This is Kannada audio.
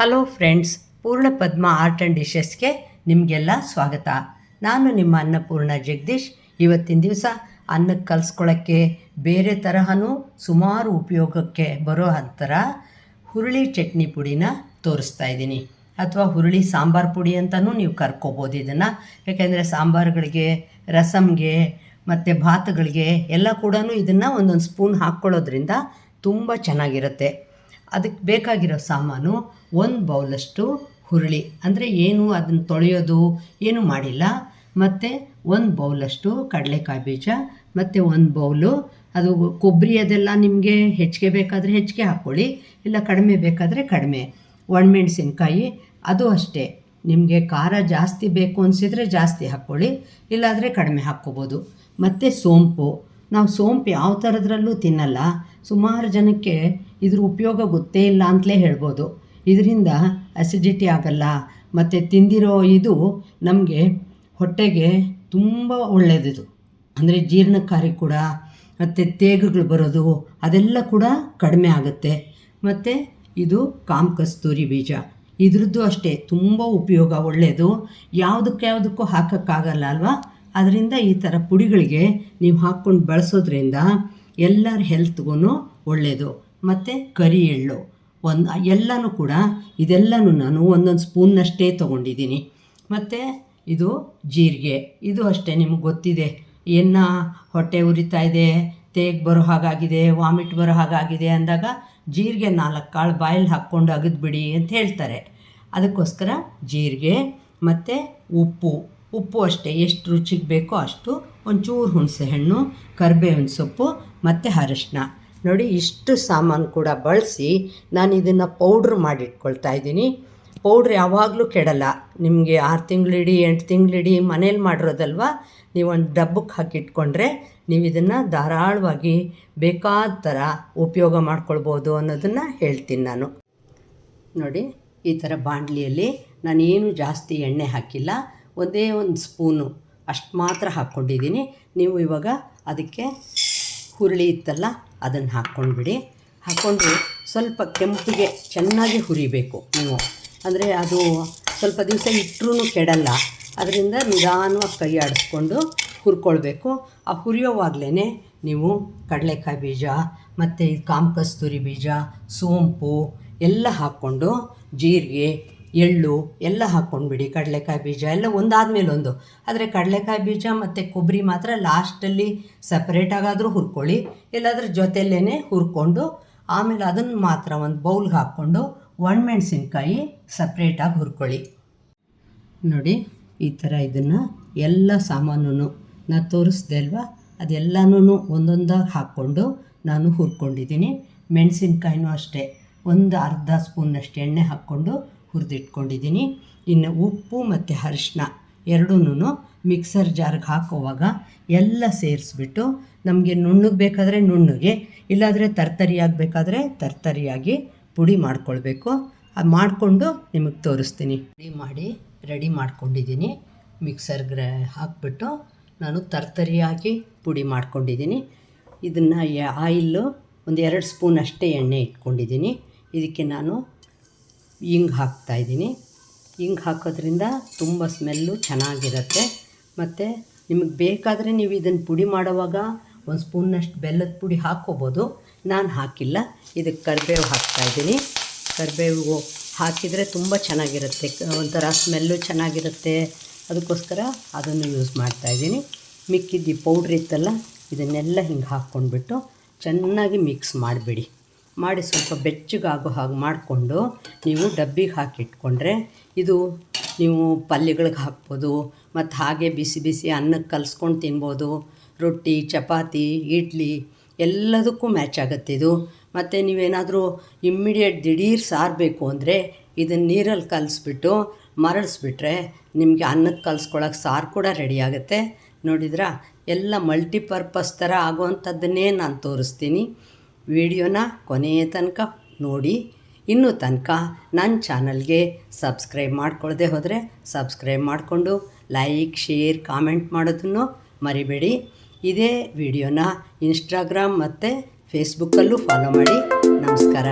ಹಲೋ ಫ್ರೆಂಡ್ಸ್, ಪೂರ್ಣ ಪದ್ಮ ಆರ್ಟ್ ಆ್ಯಂಡ್ ಡಿಶಸ್ಗೆ ನಿಮಗೆಲ್ಲ ಸ್ವಾಗತ. ನಾನು ನಿಮ್ಮ ಅನ್ನಪೂರ್ಣ ಜಗದೀಶ್. ಇವತ್ತಿನ ದಿವಸ ಅನ್ನಕ್ಕೆ ಕಲಿಸ್ಕೊಳ್ಳೋಕ್ಕೆ ಬೇರೆ ತರಹನೂ ಸುಮಾರು ಉಪಯೋಗಕ್ಕೆ ಬರೋ ಥರ ಹುರುಳಿ ಚಟ್ನಿ ಪುಡಿನ ತೋರಿಸ್ತಾ ಇದ್ದೀನಿ. ಅಥವಾ ಹುರುಳಿ ಸಾಂಬಾರು ಪುಡಿ ಅಂತಲೂ ನೀವು ಕರ್ಕೋಬೋದು ಇದನ್ನು. ಯಾಕೆಂದರೆ ಸಾಂಬಾರುಗಳಿಗೆ, ರಸಮ್ಗೆ ಮತ್ತು ಭಾತುಗಳಿಗೆ ಎಲ್ಲ ಕೂಡ ಇದನ್ನು ಒಂದೊಂದು ಸ್ಪೂನ್ ಹಾಕ್ಕೊಳ್ಳೋದ್ರಿಂದ ತುಂಬ ಚೆನ್ನಾಗಿರುತ್ತೆ. ಅದಕ್ಕೆ ಬೇಕಾಗಿರೋ ಸಾಮಾನು ಒಂದು ಬೌಲಷ್ಟು ಹುರುಳಿ. ಅಂದರೆ ಏನು ಅದನ್ನು ತೊಳೆಯೋದು, ಏನು ಮಾಡಿಲ್ಲ. ಮತ್ತು ಒಂದು ಬೌಲಷ್ಟು ಕಡಲೆಕಾಯಿ ಬೀಜ, ಮತ್ತು ಒಂದು ಬೌಲು ಅದು ಕೊಬ್ಬರಿ ಅದೆಲ್ಲ ನಿಮಗೆ ಹೆಚ್ಚಿಗೆ ಬೇಕಾದರೆ ಹೆಚ್ಚಿಗೆ ಹಾಕ್ಕೊಳ್ಳಿ ಇಲ್ಲ ಕಡಿಮೆ ಬೇಕಾದರೆ ಕಡಿಮೆ. ಒಣಮೆಣಸಿನ್ಕಾಯಿ, ಅದು ಅಷ್ಟೇ. ನಿಮಗೆ ಖಾರ ಜಾಸ್ತಿ ಬೇಕು ಅನಿಸಿದರೆ ಜಾಸ್ತಿ ಹಾಕ್ಕೊಳ್ಳಿ ಇಲ್ಲಾದರೆ ಕಡಿಮೆ ಹಾಕ್ಕೋಬೋದು. ಮತ್ತು ಸೋಂಪು. ನಾವು ಸೋಂಪು ಯಾವ ಥರದ್ರಲ್ಲೂ ತಿನ್ನಲ್ಲ. ಸುಮಾರು ಜನಕ್ಕೆ ಇದ್ರ ಉಪಯೋಗ ಗೊತ್ತೇ ಇಲ್ಲ ಅಂತಲೇ ಹೇಳ್ಬೋದು. ಇದರಿಂದ ಅಸಿಡಿಟಿ ಆಗಲ್ಲ. ಮತ್ತು ತಿಂದಿರೋ ಇದು ನಮಗೆ ಹೊಟ್ಟೆಗೆ ತುಂಬ ಒಳ್ಳೆಯದಿದು ಅಂದರೆ ಜೀರ್ಣಕಾರಿ ಕೂಡ, ಮತ್ತು ತೇಗುಗಳು ಬರೋದು, ಅದೆಲ್ಲ ಕೂಡ ಕಡಿಮೆ ಆಗುತ್ತೆ. ಮತ್ತು ಇದು ಕಾಮ್ ಕಸ್ತೂರಿ ಬೀಜ. ಇದ್ರದ್ದು ಅಷ್ಟೇ, ತುಂಬ ಉಪಯೋಗ ಒಳ್ಳೆಯದು ಯಾವುದಕ್ಕೆ ಯಾವುದಕ್ಕೂ ಹಾಕೋಕ್ಕಾಗಲ್ಲ ಅಲ್ವಾ? ಅದರಿಂದ ಈ ಥರ ಪುಡಿಗಳಿಗೆ ನೀವು ಹಾಕ್ಕೊಂಡು ಬಳಸೋದ್ರಿಂದ ಎಲ್ಲರ ಹೆಲ್ತ್ಗೂ ಒಳ್ಳೆಯದು ಮತ್ತು ಕರಿ ಎಳ್ಳು. ಒಂದು, ಎಲ್ಲನೂ ಕೂಡ ಇದೆಲ್ಲನೂ ನಾನು ಒಂದೊಂದು ಸ್ಪೂನ್ನಷ್ಟೇ ತೊಗೊಂಡಿದ್ದೀನಿ. ಮತ್ತು ಇದು ಜೀರಿಗೆ. ಇದು ಅಷ್ಟೇ ನಿಮಗೆ ಗೊತ್ತಿದೆ. ಎನ್ನ ಹೊಟ್ಟೆ ಉರಿತಾ ಇದೆ, ತೇಗ್ ಬರೋ ಹಾಗಾಗಿದೆ, ವಾಮಿಟ್ ಬರೋ ಹಾಗಾಗಿದೆ ಅಂದಾಗ ಜೀರಿಗೆ ನಾಲ್ಕು ಕಾಳು ಬಾಯಲ್ಲಿ ಹಾಕ್ಕೊಂಡು ಅಗದ್ಬಿಡಿ ಅಂತ ಹೇಳ್ತಾರೆ. ಅದಕ್ಕೋಸ್ಕರ ಜೀರಿಗೆ ಮತ್ತು ಉಪ್ಪು. ಉಪ್ಪು ಅಷ್ಟೇ, ಎಷ್ಟು ರುಚಿಗೆ ಬೇಕೋ ಅಷ್ಟು ಒಂಚೂರು ಹುಣಸೆ ಹಣ್ಣು ಕರಿಬೇವಿನ ಸೊಪ್ಪು ಮತ್ತು ಅರಶಿನ. ನೋಡಿ, ಇಷ್ಟು ಸಾಮಾನು ಕೂಡ ಬಳಸಿ ನಾನು ಇದನ್ನು ಪೌಡ್ರ್ ಮಾಡಿಟ್ಕೊಳ್ತಾ ಇದ್ದೀನಿ. ಪೌಡ್ರ್ ಯಾವಾಗಲೂ ಕೆಡಲ್ಲ. ನಿಮಗೆ ಆರು ತಿಂಗಳಿಡಿ, ಎಂಟು ತಿಂಗಳಿಡಿ ಮನೇಲಿ ಮಾಡಿರೋದಲ್ವ? ನೀವು ಒಂದು ಡಬ್ಬಕ್ಕೆ ಹಾಕಿಟ್ಕೊಂಡ್ರೆ ನೀವು ಇದನ್ನು ಧಾರಾಳವಾಗಿ ಬೇಕಾದ ಥರ ಉಪಯೋಗ ಮಾಡ್ಕೊಳ್ಬೋದು ಅನ್ನೋದನ್ನು ಹೇಳ್ತೀನಿ ನಾನು. ನೋಡಿ, ಈ ಥರ ಬಾಣಲಿಯಲ್ಲಿ ನಾನೇನು ಜಾಸ್ತಿ ಎಣ್ಣೆ ಹಾಕಿಲ್ಲ. ಒಂದೇ ಒಂದು ಸ್ಪೂನು ಅಷ್ಟು ಮಾತ್ರ ಹಾಕ್ಕೊಂಡಿದ್ದೀನಿ. ನೀವು ಇವಾಗ ಅದಕ್ಕೆ ಹುರುಳಿ ಇತ್ತಲ್ಲ ಅದನ್ನು ಹಾಕ್ಕೊಂಡ್ಬಿಡಿ. ಹಾಕ್ಕೊಂಡು ಸ್ವಲ್ಪ ಕೆಂಪಿಗೆ ಚೆನ್ನಾಗಿ ಹುರಿಬೇಕು ನೀವು. ಅಂದರೆ ಅದು ಸ್ವಲ್ಪ ದಿವಸ ಇಟ್ಟರೂ ಕೆಡಲ್ಲ. ಅದರಿಂದ ನಿಧಾನವಾಗಿ ಕೈ ಆಡಿಸ್ಕೊಂಡು ಹುರ್ಕೊಳ್ಬೇಕು. ಆ ಹುರಿಯೋವಾಗಲೇ ನೀವು ಕಡಲೆಕಾಯಿ ಬೀಜ, ಮತ್ತು ಕಾಮ್ ಕಸ್ತೂರಿ ಬೀಜ, ಸೋಂಪು ಎಲ್ಲ ಹಾಕ್ಕೊಂಡು ಜೀರಿಗೆ ಎಳ್ಳು ಎಲ್ಲ ಹಾಕ್ಕೊಂಡ್ಬಿಡಿ, ಕಡಲೆಕಾಯಿ ಬೀಜ ಎಲ್ಲ ಒಂದಾದ್ಮೇಲೆ ಒಂದು. ಆದರೆ ಕಡಲೆಕಾಯಿ ಬೀಜ ಮತ್ತು ಕೊಬ್ಬರಿ ಮಾತ್ರ ಲಾಸ್ಟಲ್ಲಿ ಸಪ್ರೇಟಾಗಾದರೂ ಹುರ್ಕೊಳ್ಳಿ, ಎಲ್ಲಾದ್ರ ಜೊತೆಯಲ್ಲೇ ಹುರ್ಕೊಂಡು, ಆಮೇಲೆ ಅದನ್ನು ಮಾತ್ರ ಒಂದು ಬೌಲ್ಗೆ ಹಾಕ್ಕೊಂಡು ಒಣಮೆಣ್ಸಿನ್ಕಾಯಿ ಸಪ್ರೇಟಾಗಿ ಹುರ್ಕೊಳ್ಳಿ. ನೋಡಿ, ಈ ಥರ ಇದನ್ನು ಎಲ್ಲ ಸಾಮಾನು ನಾನು ತೋರಿಸ್ದೆ ಅಲ್ವಾ? ಅದೆಲ್ಲನೂ ಒಂದೊಂದಾಗಿ ಹಾಕ್ಕೊಂಡು ನಾನು ಹುರ್ಕೊಂಡಿದ್ದೀನಿ. ಮೆಣಸಿನ್ಕಾಯಿನೂ ಅಷ್ಟೇ, ಒಂದು ಅರ್ಧ ಸ್ಪೂನಷ್ಟು ಎಣ್ಣೆ ಹಾಕ್ಕೊಂಡು ಹುರಿದಿಟ್ಕೊಂಡಿದ್ದೀನಿ. ಇನ್ನು ಉಪ್ಪು ಮತ್ತು ಅರಿಶಿನ ಎರಡೂ ಮಿಕ್ಸರ್ ಜಾರ್ಗೆ ಹಾಕುವಾಗ ಎಲ್ಲ ಸೇರಿಸ್ಬಿಟ್ಟು ನಮಗೆ ನುಣ್ಣಗೆ ಬೇಕಾದರೆ ನುಣ್ಣಗೆ, ಇಲ್ಲಾದರೆ ತರ್ತರಿಯಾಗಿ ಬೇಕಾದರೆ ತರ್ತರಿಯಾಗಿ ಪುಡಿ ಮಾಡ್ಕೊಳ್ಬೇಕು. ಅದು ಮಾಡಿಕೊಂಡು ನಿಮಗೆ ತೋರಿಸ್ತೀನಿ. ಪುಡಿ ಮಾಡಿ ರೆಡಿ ಮಾಡ್ಕೊಂಡಿದ್ದೀನಿ. ಮಿಕ್ಸರ್ ಮಿಕ್ಸರ್ಗೆ ಹಾಕ್ಬಿಟ್ಟು ನಾನು ತರ್ತರಿಯಾಗಿ ಪುಡಿ ಮಾಡ್ಕೊಂಡಿದ್ದೀನಿ. ಇದನ್ನು ಆಯಿಲ್ಲು ಒಂದು ಎರಡು ಸ್ಪೂನ್ ಅಷ್ಟೇ ಎಣ್ಣೆ ಇಟ್ಕೊಂಡಿದ್ದೀನಿ. ಇದಕ್ಕೆ ನಾನು ಹಿಂಗೆ ಹಾಕ್ತಾಯಿದ್ದೀನಿ ಹಿಂಗೆ ಹಾಕೋದ್ರಿಂದ ತುಂಬ ಸ್ಮೆಲ್ಲು ಚೆನ್ನಾಗಿರುತ್ತೆ. ಮತ್ತು ನಿಮಗೆ ಬೇಕಾದರೆ ನೀವು ಇದನ್ನು ಪುಡಿ ಮಾಡುವಾಗ ಒಂದು ಸ್ಪೂನ್ನಷ್ಟು ಬೆಲ್ಲದ ಪುಡಿ ಹಾಕ್ಕೋಬೋದು ನಾನು ಹಾಕಿಲ್ಲ. ಇದಕ್ಕೆ ಕರಿಬೇವು ಹಾಕ್ತಾಯಿದ್ದೀನಿ ಕರಿಬೇವು ಹಾಕಿದರೆ ತುಂಬ ಚೆನ್ನಾಗಿರುತ್ತೆ. ಒಂಥರ ಸ್ಮೆಲ್ಲು ಚೆನ್ನಾಗಿರುತ್ತೆ. ಅದಕ್ಕೋಸ್ಕರ ಅದನ್ನು ಯೂಸ್ ಮಾಡ್ತಾಯಿದ್ದೀನಿ ಮಿಕ್ಕಿದ್ದು ಪೌಡ್ರ್ ಇತ್ತಲ್ಲ, ಇದನ್ನೆಲ್ಲ ಹಿಂಗೆ ಹಾಕ್ಕೊಂಡ್ಬಿಟ್ಟು ಚೆನ್ನಾಗಿ ಮಿಕ್ಸ್ ಮಾಡಿಬಿಡಿ. ಮಾಡಿ ಸ್ವಲ್ಪ ಬೆಚ್ಚಗಾಗೋ ಹಾಗೆ ಮಾಡಿಕೊಂಡು ನೀವು ಡಬ್ಬಿಗೆ ಹಾಕಿಟ್ಕೊಂಡ್ರೆ ಇದು ನೀವು ಪಲ್ಯಗಳಿಗೆ ಹಾಕ್ಬೋದು, ಮತ್ತು ಹಾಗೆ ಬಿಸಿ ಬಿಸಿ ಅನ್ನಕ್ಕೆ ಕಲಿಸ್ಕೊಂಡು ತಿನ್ಬೋದು, ರೊಟ್ಟಿ, ಚಪಾತಿ, ಇಡ್ಲಿ ಎಲ್ಲದಕ್ಕೂ ಮ್ಯಾಚ್ ಆಗುತ್ತೆ ಇದು. ಮತ್ತು ನೀವೇನಾದರೂ ಇಮ್ಮಿಡಿಯೇಟ್ ದಿಢೀರ್ ಸಾರು ಬೇಕು ಅಂದರೆ ಇದನ್ನು ನೀರಲ್ಲಿ ಕಲಿಸ್ಬಿಟ್ಟು ಮರಳಿಸ್ಬಿಟ್ರೆ ನಿಮಗೆ ಅನ್ನಕ್ಕೆ ಕಲಿಸ್ಕೊಳಕ್ಕೆ ಸಾರು ಕೂಡ ರೆಡಿ ಆಗುತ್ತೆ. ನೋಡಿದ್ರಾ? ಎಲ್ಲ ಮಲ್ಟಿಪರ್ಪಸ್ ಥರ ಆಗುವಂಥದ್ದನ್ನೇ ನಾನು ತೋರಿಸ್ತೀನಿ. ವಿಡಿಯೋನ ಕೊನೆಯ ತನಕ ನೋಡಿ. ಇನ್ನೂ ತನಕ ನನ್ನ ಚಾನಲ್ಗೆ ಸಬ್ಸ್ಕ್ರೈಬ್ ಮಾಡ್ಕೊಳ್ಳದೆ ಹೋದರೆ ಸಬ್ಸ್ಕ್ರೈಬ್ ಮಾಡಿಕೊಂಡು ಲೈಕ್, ಶೇರ್, ಕಾಮೆಂಟ್ ಮಾಡೋದನ್ನು ಮರಿಬೇಡಿ. ಇದೇ ವಿಡಿಯೋನ ಇನ್ಸ್ಟಾಗ್ರಾಮ್ ಮತ್ತು ಫೇಸ್ಬುಕ್ಕಲ್ಲೂ ಫಾಲೋ ಮಾಡಿ. ನಮಸ್ಕಾರ.